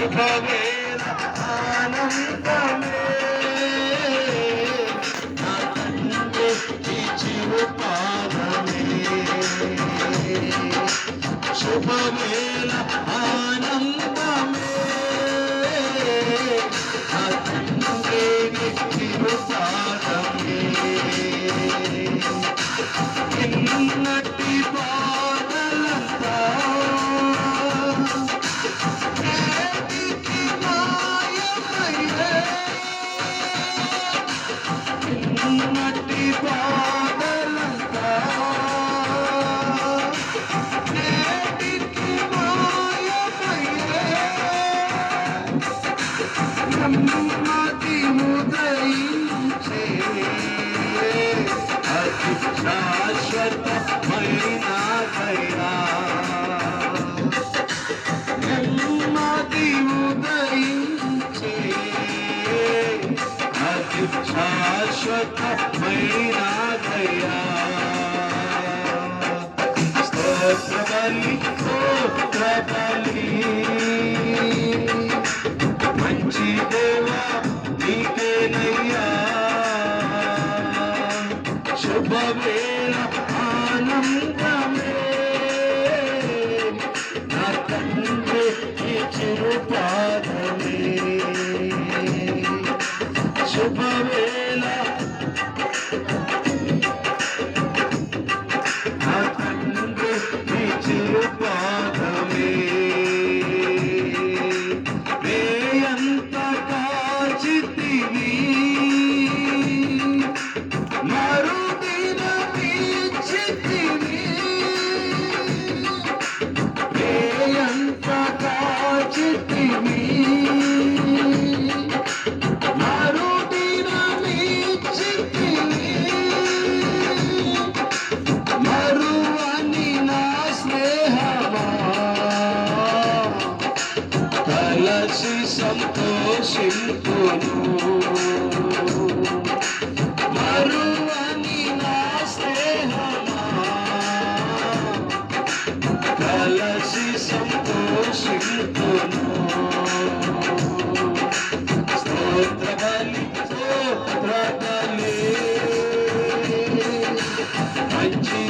శుభమే ఆనందమే. శుభమేల ఆనందమే అతనే నిరుపాదమే నిన్నటి బాధలంతా Thank you. కలసి సంతోషింపును. మరువని నా స్నేహమా కలసి సంతోషింపును స్తోత్రబలి స్తోత్రబలి. మంచి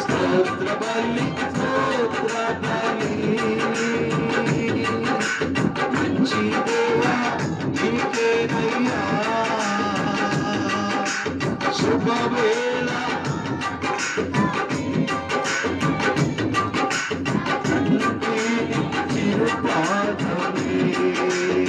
స్తోత్రబలి స్తోత్రబలి మంచి దేవా నీకేనయ్యా శుభమే Thank you.